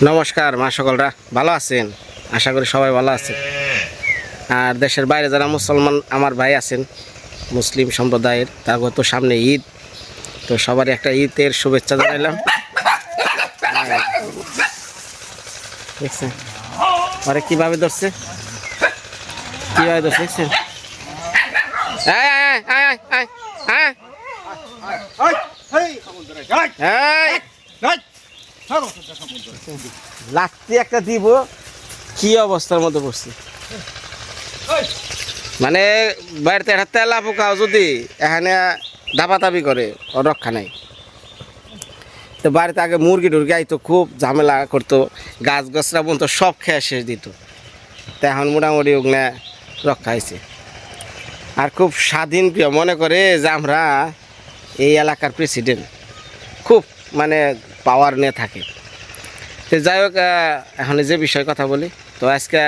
নমস্কার মা সকলরা ভালো আছেন আশা করি সবাই ভালো আছে আর দেশের বাইরে যারা মুসলমান আমার ভাই আছেন মুসলিম সম্প্রদায়ের তার তো সামনে ঈদ তো সবারই একটা ঈদের শুভেচ্ছা জানাইলাম দেখছেন আরে কীভাবে ধরছে কীভাবে ধরছে দেখছেন আয়, লাত্তি একটা দিব কি অবস্থার মধ্যে পড়ছি? মানে বাড়িতে একটা তেলা পোকাও যদি এখানে দাপাতাপি করে রক্ষা নাই। তো বাড়িতে আগে মুরগি টুরগি আইতো খুব ঝামেলা করতো গাছ গাছরা বলতো সব খেয়ে শেষ দিত। তো এখন মোটামুটি ওগুলো রক্ষা হয়েছে আর খুব স্বাধীন প্রিয় মনে করে যে আমরা এই এলাকার প্রেসিডেন্ট খুব মানে পাওয়ার নিয়ে থাকে। তো যাই হোক এখন যে বিষয়ে কথা বলি, তো আজকে,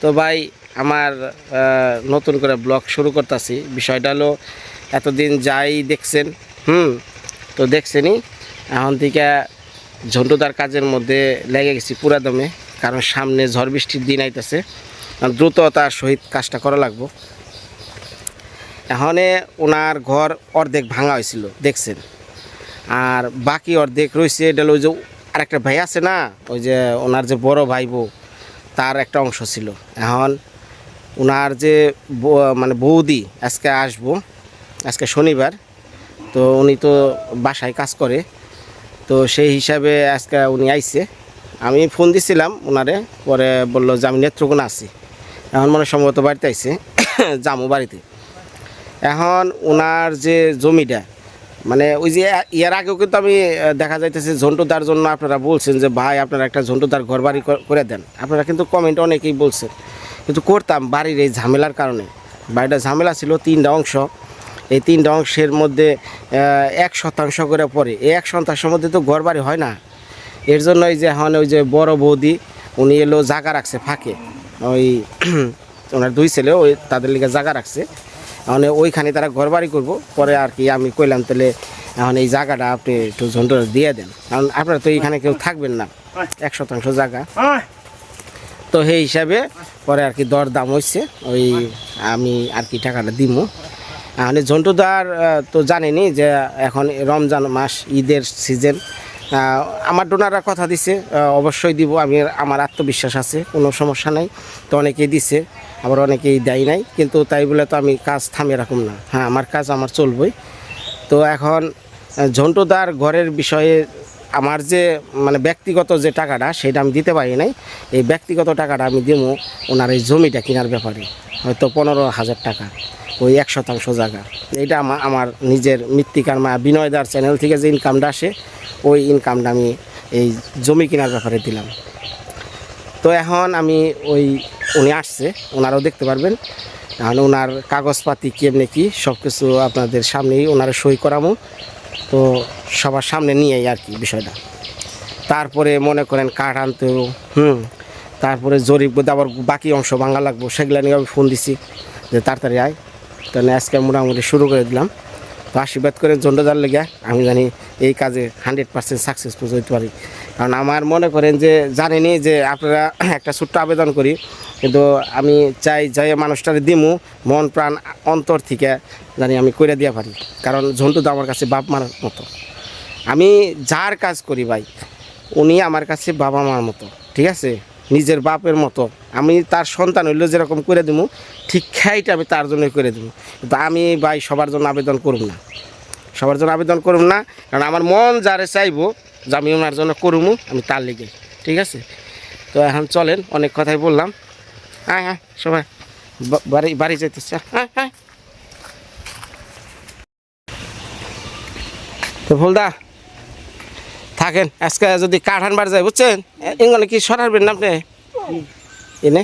তো ভাই আমার নতুন করে ব্লগ শুরু করতেছি। বিষয়টা হলো, এতদিন যাই দেখছেন, হুম, তো দেখছেনই, এখন থেকে ঝন্টুদার কাজের মধ্যে লেগে গেছি পুরা দমে, কারণ সামনে ঝড় বৃষ্টির দিন আইতেছে দ্রুততার সহিত কাজটা করা লাগবো। এখানে ওনার ঘর অর্ধেক ভাঙা হয়েছিল, দেখছেন। আর বাকি অর্ধেক রয়েছে, এটা ওই যে আরেকটা ভাই আছে না, ওই যে ওনার যে বড় ভাই বউ তার একটা অংশ ছিল। এখন ওনার যে মানে বৌদি আজকে আসব, আজকে শনিবার, তো উনি তো বাসায় কাজ করে, তো সেই হিসাবে আজকে উনি আইছে। আমি ফোন দিছিলাম ওনারে পরে বলল যে আমি নেত্রকোনা আছি। এখন মনে সম্ভবত বাড়িতে আইছে জামু বাড়িতে। এখন ওনার যে জমিটা মানে ওই যে এর আগেও কিন্তু আমি দেখা যাইতেছে ঝন্টুদার জন্য আপনারা বলছেন যে, ভাই, আপনারা একটা ঝন্টুদার ঘর বাড়ি করে দেন। আপনারা কিন্তু কমেন্ট অনেকেই বলছেন। কিন্তু করতাম বাড়ির এই ঝামেলার কারণে। বাড়িটা ঝামেলা ছিল তিনটা অংশ। এই তিনটা অংশের মধ্যে এক শতাংশ করে পড়ে। এই এক শতাংশের মধ্যে তো ঘর বাড়ি হয় না। এর জন্য ওই যে এখন ওই যে বড় বৌদি, উনি এলো জায়গা রাখছে ফাঁকে। ওই ওনার দুই ছেলে, ওই তাদের লিগে জায়গা রাখছে। এখন ওইখানে তারা ঘর বাড়ি করব। পরে আর কি আমি কইলাম তাহলে এখন এই জায়গাটা আপনি একটু ঝন্টুরা দিয়ে দেন। কারণ আপনারা তো এইখানে কেউ থাকবেন না। এক শতাংশ জায়গা। তো সেই হিসাবে পরে আর কি দর দাম হয়েছে ওই আমি আর কি টাকাটা দিব মানে ঝন্টুদার তো জানেনি যে এখন রমজান মাস ঈদের সিজন। আমার ডোনাররা কথা দিছে অবশ্যই দিব। আমি আমার আত্মবিশ্বাস আছে কোনো সমস্যা নাই। তো অনেকেই দিছে। আবার অনেকেই দেয় নাই, কিন্তু তাই বলে তো আমি কাজ থামিয়ে রাখুন না। হ্যাঁ আমার কাজ আমার চলবই। তো এখন ঝন্টুদার ঘরের বিষয়ে আমার যে মানে ব্যক্তিগত যে টাকাটা, সেটা আমি দিতে পারি নাই। এই ব্যক্তিগত টাকাটা আমি দিব ওনার এই জমিটা কেনার ব্যাপারে, হয়তো পনেরো হাজার টাকা, ওই এক শতাংশ জায়গা। এইটা আমার আমার নিজের মৃত্তিকার মা বিনয়দার চ্যানেল থেকে যে ইনকামটা আসে, ওই ইনকামটা আমি এই জমি কেনার ব্যাপারে দিলাম। তো এখন আমি ওই, উনি আসছে, ওনারাও দেখতে পারবেন। এখন ওনার কাগজপাতি কেমনে কি সব কিছু আপনাদের সামনেই ওনারা সই করামো। তো সবার সামনে নিয়েই আর কি বিষয়টা। তারপরে মনে করেন কাঠ আনতে হুম, তারপরে জরিপ আবার বাকি অংশ ভাঙা লাগবো, সেগুলো নিয়ে আমি ফোন দিছি, যে তাড়াতাড়ি আয়। তাহলে আজকে মোটামুটি শুরু করে দিলাম। আশীর্বাদ করে জন্ডদার লেগে আমি জানি এই কাজে হান্ড্রেড পার্সেন্ট সাকসেসফুল হইতে পারি। কারণ আমার মনে করেন যে জানেনই যে আপনারা একটা ছোট্ট আবেদন করি, কিন্তু আমি চাই যাই মানুষটারে দিমু, মন প্রাণ অন্তর থেকে জানি আমি করে দিয়ে পারি। কারণ ঝন্টু তো আমার কাছে বাপ মার মতো। আমি যার কাজ করি ভাই, উনি আমার কাছে বাবা মার মতো, ঠিক আছে? নিজের বাপের মতো। আমি তার সন্তান হইলেও যেরকম করে দিব ঠিক খাইটা আমি তার জন্যই করে দেবো কিন্তু আমি ভাই সবার জন্য আবেদন করব না। সবার জন্য আবেদন করব না, কারণ আমার মন যারে চাইব যে আমি ওনার জন্য করব আমি তার লিগে, ঠিক আছে? তো এখন চলেন, অনেক কথাই বললাম। হ্যাঁ হ্যাঁ সবাই বাড়ি বাড়ি যেতেছে হ্যাঁ হ্যাঁ তো ফুলদা, থাকেন, আজকে যদি কাঠ আনবার যায়, বুঝছেন? এগুলো কি সরাবেন না আপনি? এনে,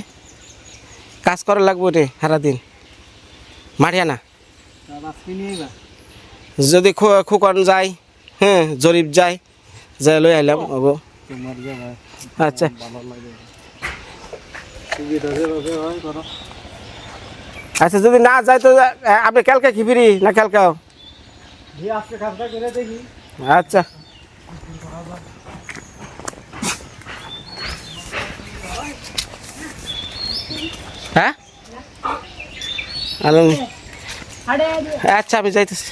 কাজ করা লাগবো রে, সারাদিন। মারিয়ানা। যদি খোকন যায় হ্যাঁ জরিপ যায় যাই লই আইলাম হব আচ্ছা। আচ্ছা যদি না যায় তো, আপনি কালকে কি ফিরি না কালকে? আচ্ছা। হ্যাঁ? আচ্ছা আমি যাইতেছি।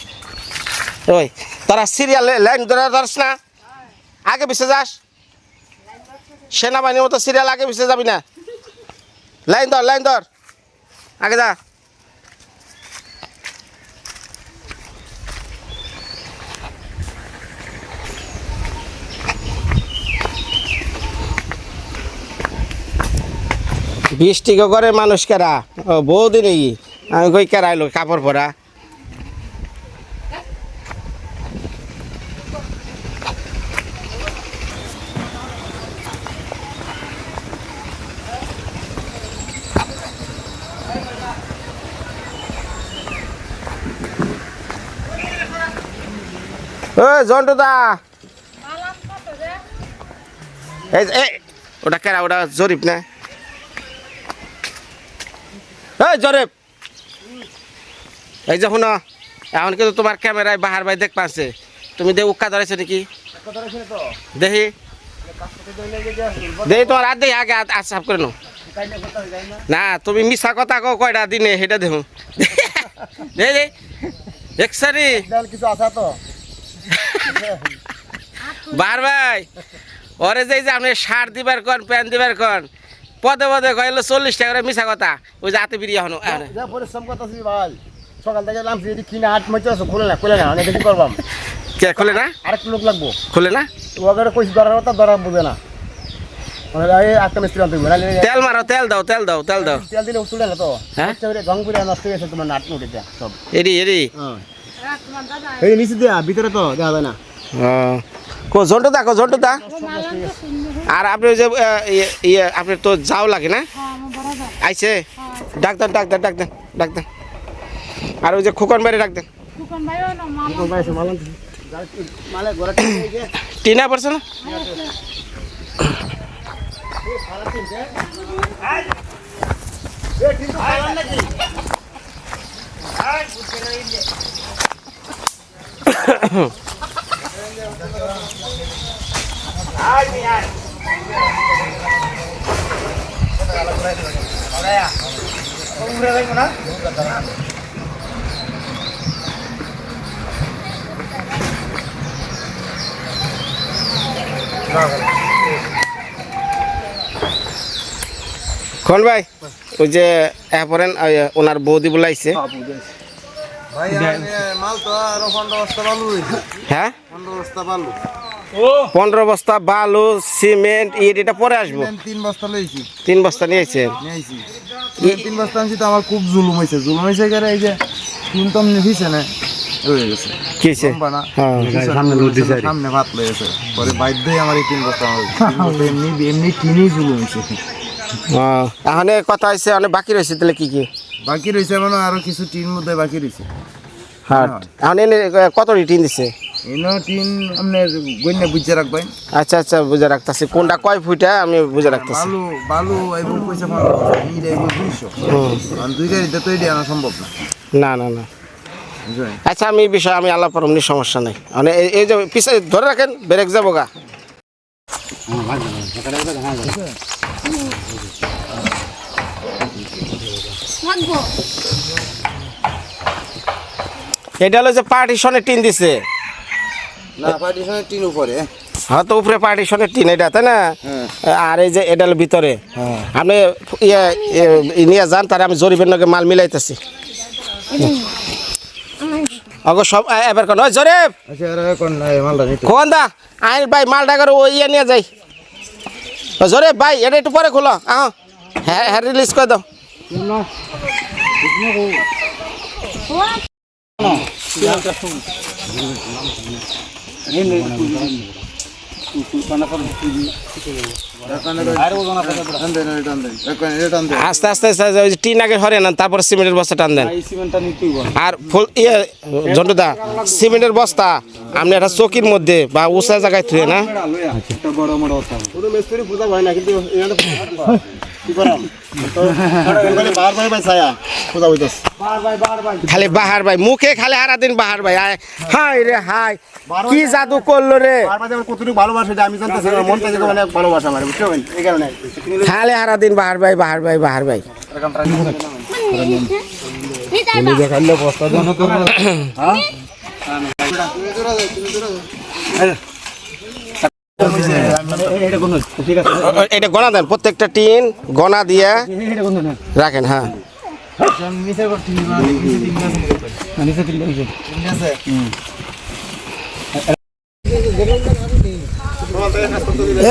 ওই, তারা সিরিয়াল লাইন ধরে ধরস না? আগে পিছিয়ে যাস। সেনাবাহিনীর মতো সিরিয়াল আগে পিছিয়ে যাবি না। লাইন ধর লাইন ধর। আগে যা। বৃষ্টি করে মানুষ কেরা? বহুদিন আমি কই কেরাইলো কাপড় পরা? ও জন্টু দা এই, ওটা কেরা, ওটা জরিপ না? এই, জরিপ। এই যে শুনো, এখন কিন্তু তোমার ক্যামেরায় বাহার ভাই দেখ পাচ্ছে। তুমি দে উক্কা ধরেছো নাকি? দেখি দেখি তোমার আর দেখি আগে আজ সাফ করে নো না, তুমি মিশা কথা কো কয়টা দিনে, সেটা দেখো। দে দে কিছু আছে তো বার ভাই ওরে যে আপনি সার দিবার কন প্যান দিবার কন পদে পদে কইলো চল্লিশ টাকা মিশা কথা ওই যে হাতে বিরিয়া হনো পরিশ্রম ভাই সকাল থেকে নামছি যদি কিনে আছে খুলে না খুলে না অনেক কিছু করবাম। কে খুলে না? আরেকটা লোক লাগবো। খুলে না? ওদের কইছি ধরার কথা ধরা বুঝে না। মানে তেল মারো তেল দাও তেল দাও তেল দাও। তেল দিলে উঠলে না তো। হ্যাঁ? করে নষ্ট হয়ে গেছে তোমার নাট উঠে সব। এরি এরি। এই নিচে দেয়া ভিতরে তো দেখা যায় না ও কো জন্টু দা কো জন্টু দা আর আপনি ওই যে আহ, ইয়ে ইয়ে আপনি তো যাও লাগে না আইছে ডাক দেন ডাক দেন ডাক দেন ডাক দেন আর ওই যে খোকন বাড়ি ডাক দেন কোন ভাই মাল মালে ঘরে এই যে টিনা পড়ছে না খন ভাই? ওই যে এরপরে ওনার বৌদি বলাইছে হ্যাঁ? পনেরো বস্তা বালু। পনেরো বস্তা বালু সিমেন্ট ইট এটা পরে আসব। তিন বস্তা লইছি। তিন বস্তা নিয়েছেন নিয়েছি। তিন বস্তা আনছি তো আমার খুব জুলুম হয়েছে জুলুম হয়েছে গেলে এই যে তিন তো নিভিছে না হয়ে গেছে। কিছে হ্যাঁ। সামনে লোড দিছে সামনে ভাত লেগেছে পরে বাধ্যই আমার এই তিন বস্তা এমনি এমনি কিনেই জুলুম হয়েছে ও, এখন কথা হয়েছে অনেক বাকি রয়েছে তাহলে কি কি? বাকি রয়েছে মানে আরও কিছু টিন মধ্যে বাকি রয়েছে হ্যাঁ। এখন এনে কত রিটিন দিছে? এনো টিন আপনার গন্যা বুঝে রাখবেন। আচ্ছা আচ্ছা বুঝে রাখতেছি। কোনটা কয় ফুটা আমি বুঝে রাখতেছি। বালু বালু এবং পয়সা পাওয়া ইট এবং দুইশো। আর দুই গাড়িতে তো এটি আনা সম্ভব না। না না না। আচ্ছা আমি এই বিষয়ে আমি আল্লাহ পরমনি সমস্যা নেই। মানে এই- এই যে পিছিয়ে ধরে রাখেন ব্রেক যাব গা। এটা হলো যে পার্টিশনের টিন দিছে। না পার্টিশনের টিন উপরে। হ্যাঁ তো উপরে পার্টিশনের টিন এটা তাই না? হ্যাঁ। আর এই যে এটা হলো ভিতরে। আপনি ইয়ে ইয়ে, নিয়ে যান তারা আমি জরিবের নাকি মাল মিলাইতেছি। অগ সব এবার কোন? জরিব আচ্ছা খোকন দা? আইন ভাই মালটা করে ওই ইয়ে নিয়ে যাই। ও জরিব ভাই এটা একটু পরে খোলো। আহ। হ্যাঁ হ্যাঁ রিলিজ করে দাও। আস্তে আস্তে আস্তে আস্তে ওই টিন আগে হরে না তারপর সিমেন্টের বস্তা টান দেন। আর ফুল ইয়ে জন্টুদা সিমেন্টের বস্তা আপনি একটা চকির মধ্যে বা উঁচা জায়গায় থুয়ে না? খালি বাহার ভাই মুখে খালি হারা দিন বাহার ভাই। হাই রে হাই কি জাদু করল রে? মন খালি হারা দিন বাহার ভাই বাহার ভাই বাহার ভাই। ও- এটা গনা দেন, প্রত্যেকটা টিন, গনা দিয়ে রাখেন হ্যাঁ।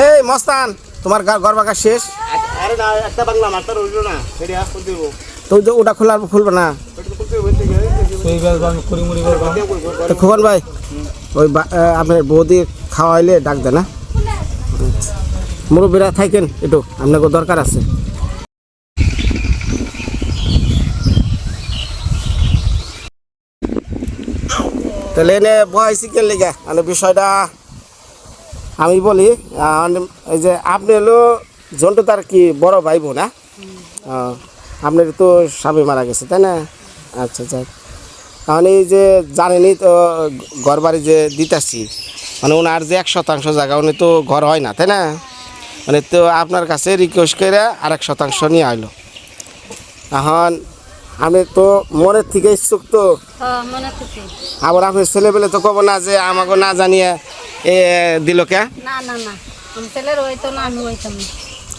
এই মস্তান, তোমার ঘর বাগা শেষ? আরে না একটা ওটা খোলা খুলবে না? খোকন ভাই, ওই আপনার বৌদি খাওয়াইলে ডাক দেন না? মুরব্বীরা থাকেন একটু আপনাকে দরকার আছে। তাহলে এনে বয়সি কে লেগে? মানে বিষয়টা আমি বলি এই যে আপনি হলো জন্টু তার কি বড় ভাই বোন না আপনার তো স্বামী মারা গেছে, তাই না? আচ্ছা যাক। কারণ এই যে জানেনই তো ঘর বাড়ি যে দিতেছি মানে ওনার যে এক শতাংশ জায়গা উনি তো ঘর হয় না তাই না? মানে তো আপনার কাছে রিকোয়েস্ট করে আরেক শতাংশ নিয়ে আইলো। এখন আমি তো মনের থেকে ইচ্ছুক তো। হ্যাঁ আবার আপনার ছেলেবেলে তো কব না যে আমাকে না জানিয়ে এ দিল কে?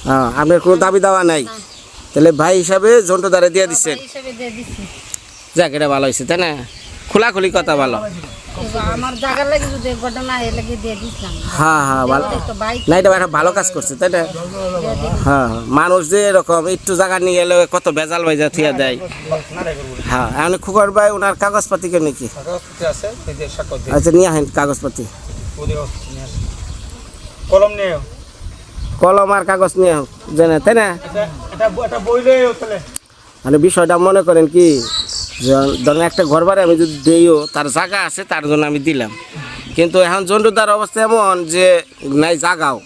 হ্যাঁ আপনার কোনো দাবি দাওয়া নাই? তাহলে ভাই হিসাবে জন্টু দ্বারা দিয়ে দিচ্ছেন যাক এটা ভালো হয়েছে তাই না? খোলাখুলি কথা ভালো। আমার জায়গার লাগে যদি ঘটনা এ লাগে দিয়ে দিছিলাম হ্যাঁ হ্যাঁ ভালো। তো না এটা একটা ভালো কাজ করছে তাই না? হ্যাঁ হ্যাঁ। মানুষ যে এরকম একটু জায়গা নিয়ে এলে কত বেজাল বাইজা থিয়া দেয়। হ্যাঁ এখন খুকর ভাই ওনার কাগজপাতি কেন নাকি আচ্ছা নিয়ে আসেন কাগজপাতি। কলম নিয়ে কলম আর কাগজ নিয়ে হোক জানে তাই না? মানে বিষয়টা মনে করেন কি? ধরেন একটা ঘর বাড়ি আমি যদি দিইও তার জায়গা আছে তার জন্য আমি দিলাম। কিন্তু এখন জন্টুদার অবস্থা এমন যে নাই জাগাও।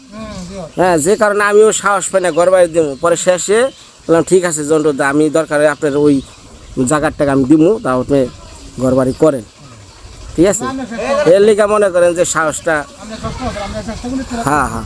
হ্যাঁ যে কারণে আমিও সাহস পাই না ঘর বাড়ি দিব। পরে শেষে বললাম ঠিক আছে জন্টুদা আমি দরকার হয় আপনার ওই জায়গার টাকা আমি দিব তা আপনি ঘর বাড়ি করেন। ঠিক আছে? এর লিগা মনে করেন যে সাহসটা হ্যাঁ হ্যাঁ।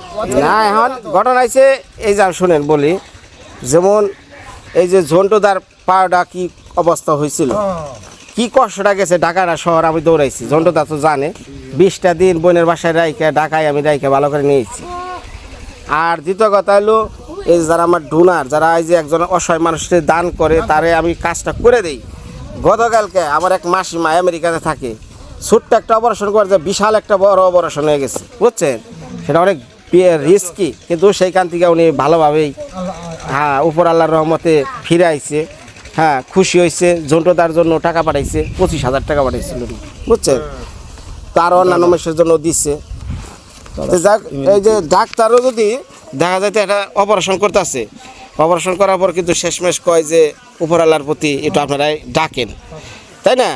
না, এখন ঘটনা হয়েছে এই যা শুনেন বলি, যেমন এই যে ঝন্টুদার পাওয়াটা কি অবস্থা হয়েছিল কি কষ্টটা গেছে ঢাকাটা শহর আমি দৌড়াইছি, ঝন্টুদা তো জানে। বিশটা দিন বোনের বাসায় রাইকে ঢাকায় আমি রাইকে ভালো করে নিয়েছি। আর দ্বিতীয় কথা হলো, এই যারা আমার ডোনার, যারা এই যে একজন অসহায় মানুষকে দান করে, তারে আমি কাজটা করে দেই। গতকালকে আমার এক মাসিমা আমেরিকাতে থাকে। ছোট্ট একটা অপারেশন করে যে বিশাল একটা বড় অপারেশন হয়ে গেছে, বুঝছেন? সেটা অনেক রিস্কি কিন্তু সেইখান থেকে উনি ভালোভাবেই হ্যাঁ উপর আল্লাহর রহমতে ফিরে আইছে। হ্যাঁ খুশি হয়েছে জন্টুদার জন্য টাকা পাঠাইছে পঁচিশ হাজার টাকা পাঠাইছিল উনি, বুঝছেন? তার অন্যান্য মেসের জন্য দিচ্ছে যাক এই যে ডাক্তারও যদি দেখা যায় একটা অপারেশন করতেছে অপারেশন করার পর কিন্তু শেষমেশ কয় যে উপরালার প্রতি একটু আপনারাই ডাকেন। তাই না?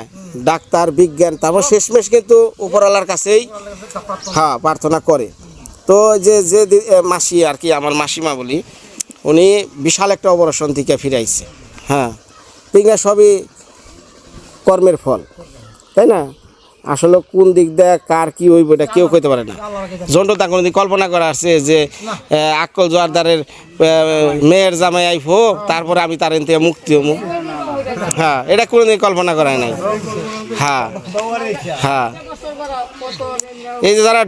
ডাক্তার বিজ্ঞান তারপর শেষমেশ কিন্তু উপরালার কাছেই হ্যাঁ প্রার্থনা করে। তো যে যে মাসি আর কি আমার মাসিমা বলি উনি বিশাল একটা অপারেশন থেকে ফিরাইছে হ্যাঁ। পিঙ্গা সবই কর্মের ফল তাই না? আসলে কোন দিক দিয়ে কার কি হইব এটা কেউ কইতে পারে না। জন্টুদা কোনোদিন কল্পনা করা আছে যে আহ, আক্কল জোয়ারদারের মেয়ের জামাই আইফো তারপরে আমি তার থেকে মুক্তি হমু। হ্যাঁ এটা কোনোদিন কল্পনা করা নাই। হ্যাঁ হ্যাঁ। এই যে যারা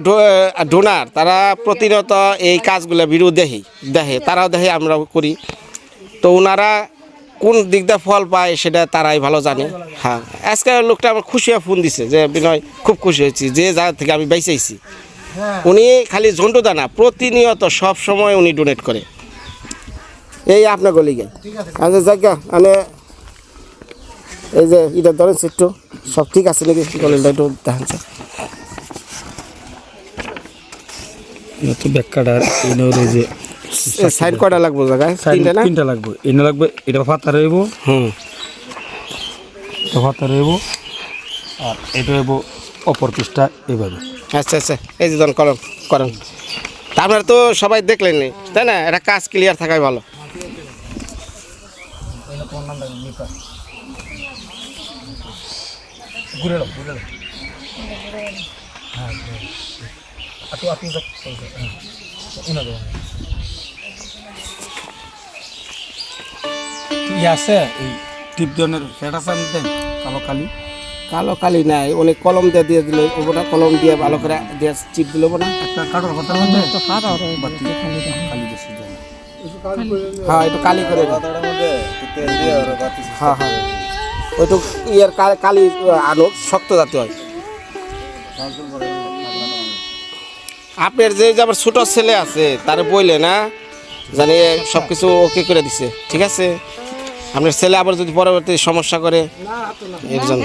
ডোনার তারা প্রতিনিয়ত এই কাজগুলো ভিডিও দেখে দেখে তারাও দেখে আমরা করি। তো ওনারা কোন দিক দিয়ে ফল পায় সেটা তারাই ভালো জানে। হ্যাঁ আজকে লোকটা আমার খুশি হয়ে ফোন দিছে যে, বিনয়, খুব খুশি হয়েছি, যে জায়গা থেকে আমি বেঁচেছি। উনি খালি ঝন্টু দানা প্রতিনিয়ত সব সময় উনি ডোনেট করে। এই আপনার গলিগে আচ্ছা জায়গা মানে এই যে এটা ধরেন একটু সব ঠিক আছে নাকি? গলিটা একটু দেখান তো যে সাইড কটা লাগবো জায়গায়? তিনটা না? তিনটা লাগবে। এনে লাগবে এটা পাতা রইব। হুম। দফাতে রইব। আর এটা রইব অপর পৃষ্ঠা এইভাবে আচ্ছা আচ্ছা। এই যে ধরুন করেন তারপরে তো সবাই দেখলেন তাই না? এটা কাজ ক্লিয়ার থাকাই ভালো। ই আছে এই টিপ ধরনের সেট আছে আমি দেন কালো কালি। কালো কালি নাই অনেক কলম দিয়ে দিয়ে দিলে ওবো না কলম দিয়ে ভালো করে দিয়ে চিপ দিলে না। একটা কাঠোর কালি দিয়েছি দেন। হ্যাঁ একটু কালি করে বাতি হ্যাঁ। হ্যাঁ ওইটু ইয়ার কালি আনো শক্ত জাতি হয়। আপনার যে আবার ছোট ছেলে আছে, তারে বইলে না, জানি সব কিছু ওকে করে দিছে, ঠিক আছে? আপনার ছেলে আবার যদি পরবর্তী সমস্যা করে, এর জন্য।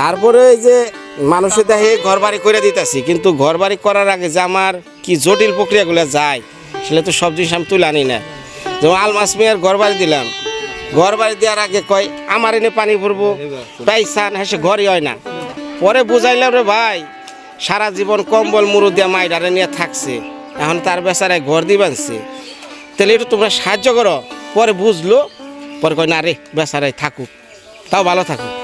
তারপরে এই যে মানুষের দেহে ঘর বাড়ি করে দিতেছি, কিন্তু ঘর বাড়ি করার আগে যে আমার কি জটিল প্রক্রিয়াগুলো যায় সেটা তো সব জিনিস আমি তুলে আনি না। যেমন আলমাস মেয়ের ঘর বাড়ি দিলাম। ঘর বাড়ি দেওয়ার আগে কয়, আমার এনে পানি ভরবো। পাইসান হ্যাঁ সে ঘরই হয় না। পরে বুঝাইলাম রে ভাই, সারা জীবন কম্বল, মুরু দিয়া মাইডারে নিয়ে থাকছে। এখন তার বেচারায় ঘর দিবানছে তাহলে একটু তোমরা সাহায্য করো। পরে বুঝলো, পরে কয়, না রে, বেচারায় থাকুক। তাও ভালো থাকুক।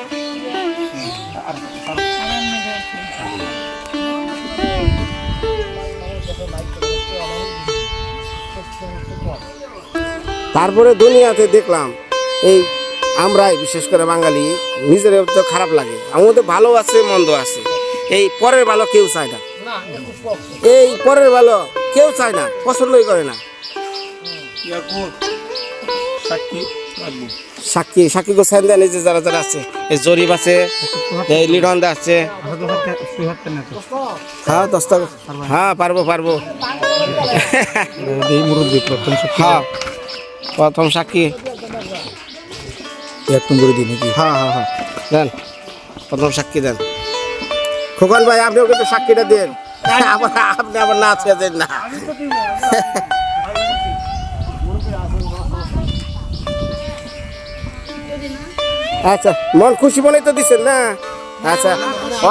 তারপরে দুনিয়াতে দেখলাম এই আমরাই বিশেষ করে বাঙালি নিজের তো খারাপ লাগে। আমাদের ভালো আছে মন্দ আছে। এই পরের ভালো কেউ চায় না। এই পরের ভালো কেউ চায় না পছন্দই করে না। সাক্ষী সাক্ষী সাক্ষী গো স্যান্ডা নিজে যারা যারা আছে এই জরিপ আছে এই লিডন্দা আছে। হ্যাঁ দশটা হ্যাঁ পারব পারব। এই হ্যাঁ। প্রথম সাক্ষী। এক নম্বরে দিই নাকি? হ্যাঁ হ্যাঁ হ্যাঁ। দেন প্রথম সাক্ষী দেন। খোকন ভাই আপনিও কিন্তু সাক্ষীটা দেন। আবার আপনি আবার না ছেড়ে দেন না। আচ্ছা মন খুশি মনে তো দিচ্ছেন না? আচ্ছা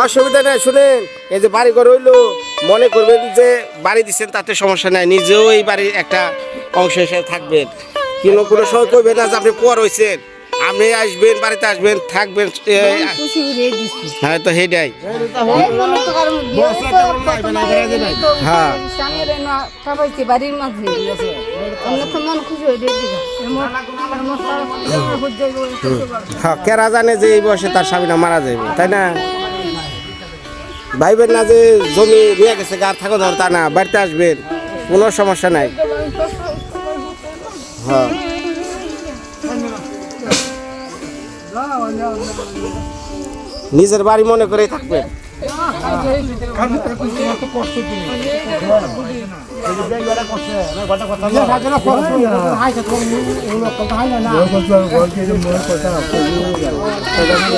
অসুবিধা নেই শুনেন। এই যে বাড়ি ঘর হইল মনে করবেন যে বাড়ি দিচ্ছেন তাতে সমস্যা নাই। নিজেও এই বাড়ির একটা অংশ হিসেবে থাকবেন। কিন্তু কোনো সময় কইবেন না যে আপনি পর হয়েছেন আপনি আসবেন বাড়িতে আসবেন থাকবেন হয়ে হ্যাঁ তো হেডাই হ্যাঁ। স্বামীর না খাবাইছে বাড়ির মাঝে আমরা তো মন খুশি হয়ে। হ্যাঁ কেরা জানে যে এই বয়সে তার স্বামী না মারা যাইব তাই না? ভাইবেন না যে জমি নিয়ে গেছে গার থাকো ধর তা না বাড়িতে আসবেন কোনো সমস্যা নাই। হ্যাঁ। নিজের বাড়ি মনে করেই থাকবেন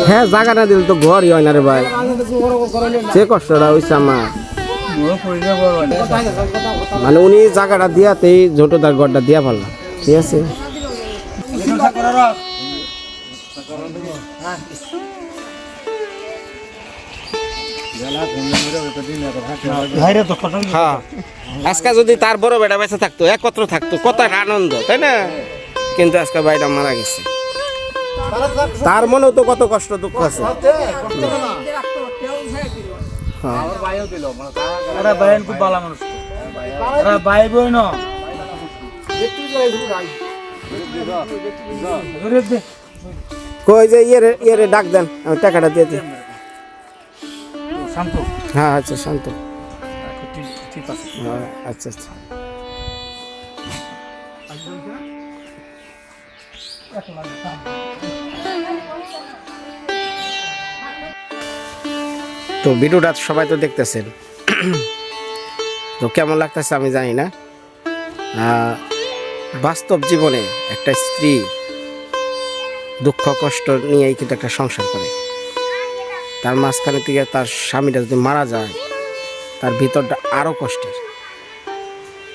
হ্যাঁ জায়গা না দিলে তো ঘরই হয় না রে ভাই। সে কষ্টটা হয়েছে আমার। মানে উনি জায়গাটা দিয়াতেই ঝোটোদার ঘরটা দিয়া পারলাম ঠিক আছে। হ্যাঁ। আজকে যদি তার বড় বেটা বেঁচে থাকতো একত্র থাকতো কত আনন্দ তাই না? কিন্তু আজকে ভাইটা মারা গেছে। তার মনেও তো কত কষ্ট দুঃখ আছে। হ্যাঁ আরে ভাইয়েন খুব ভালো মানুষ। ভাই বই ন কই যে ইয়ে ইয়ে ডাক দেন আমি টাকাটা দিয়ে দিই। শান্ত। হ্যাঁ আচ্ছা শান্ত। ঠিক ঠিক আছে। হ্যাঁ আচ্ছা আচ্ছা। তো ভিডিওটা সবাই তো দেখতেছেন। তো কেমন লাগতেছে আমি জানি না। বাস্তব জীবনে একটা স্ত্রী দুঃখ, কষ্ট নিয়েই কিন্তু একটা সংসার করে। তার মাঝখানে থেকে তার স্বামীটা যদি মারা যায়, তার ভিতরটা আরও কষ্টের।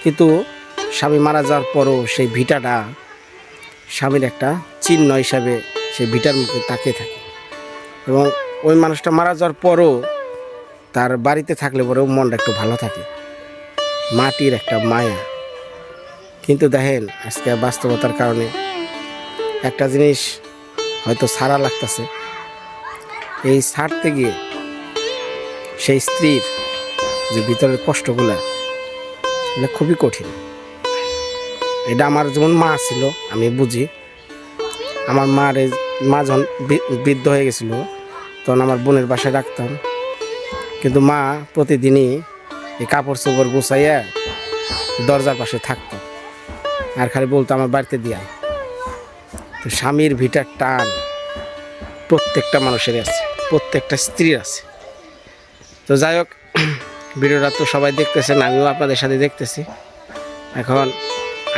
কিন্তু স্বামী মারা যাওয়ার পরও সেই ভিটাটা স্বামীর একটা চিহ্ন হিসাবে সেই ভিটার মুখে তাকিয়ে থাকে। এবং ওই মানুষটা মারা যাওয়ার পরও তার বাড়িতে থাকলে পরেও মনটা একটু ভালো থাকে। মাটির একটা মায়া। কিন্তু দেখেন, আজকে বাস্তবতার কারণে একটা জিনিস হয়তো সারা লাগতেছে। এই ছাড়তে গিয়ে সেই স্ত্রীর যে ভিতরের কষ্টগুলা, এটা খুবই কঠিন। এটা আমার যেমন মা ছিল, আমি বুঝি। আমার মার মা যখন বৃদ্ধ হয়ে গেছিল, তখন আমার বোনের বাসায় রাখতাম। কিন্তু মা প্রতিদিনই এই কাপড় চোপড় গুছাইয়া দরজার পাশে থাকতো। আর খালি বলতো, আমার বাড়িতে দিয়া তো স্বামীর ভিটার টান। প্রত্যেকটা মানুষের আছে, প্রত্যেকটা স্ত্রীর আছে। তো যাই হোক, ভিডিওটা তো সবাই দেখতেছেন, আমিও আপনাদের সাথে দেখতেছি। এখন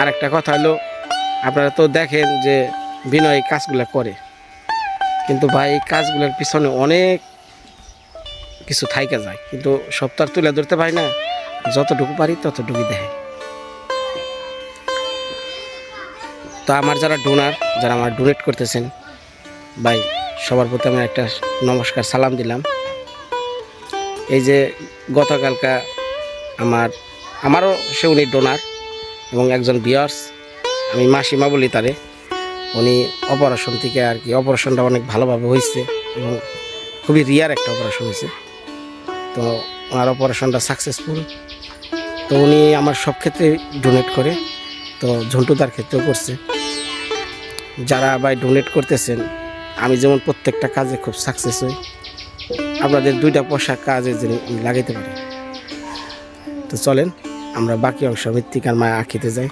আরেকটা কথা হলো, আপনারা তো দেখেন যে বিনয় কাজগুলো করে। কিন্তু ভাই, এই কাজগুলোর পিছনে অনেক কিছু থাইকা যায়। কিন্তু সপ্তাহ তুলে ধরতে পারি না। যতটুকু পারি ততটুকুই দেখে তো আমার যারা ডোনার যারা আমার ডোনেট করতেছেন, ভাই, সবার প্রতি আমি একটা নমস্কার, সালাম দিলাম। এই যে গতকালকা আমার, আমারও সে উনি ডোনার এবং একজন বিয়ার্স আমি মাসিমা বলি তারে। উনি অপারেশন থেকে আর কি অপারেশনটা অনেক ভালোভাবে হয়েছে এবং খুবই রিয়ার একটা অপারেশন হয়েছে তো ওনার অপারেশনটা সাকসেসফুল তো উনি আমার সব ক্ষেত্রে ডোনেট করে, তো ঝন্টুদার ক্ষেত্রেও করছে। যারা ভাই ডোনেট করতেছেন, আমি যেমন প্রত্যেকটা কাজে খুব সাকসেস হই, আপনাদের দুইটা পয়সা কাজে যেন লাগাইতে পারি। তো চলেন, আমরা বাকি অংশ মৃত্তিকার মায়া আঁকিতে যাই।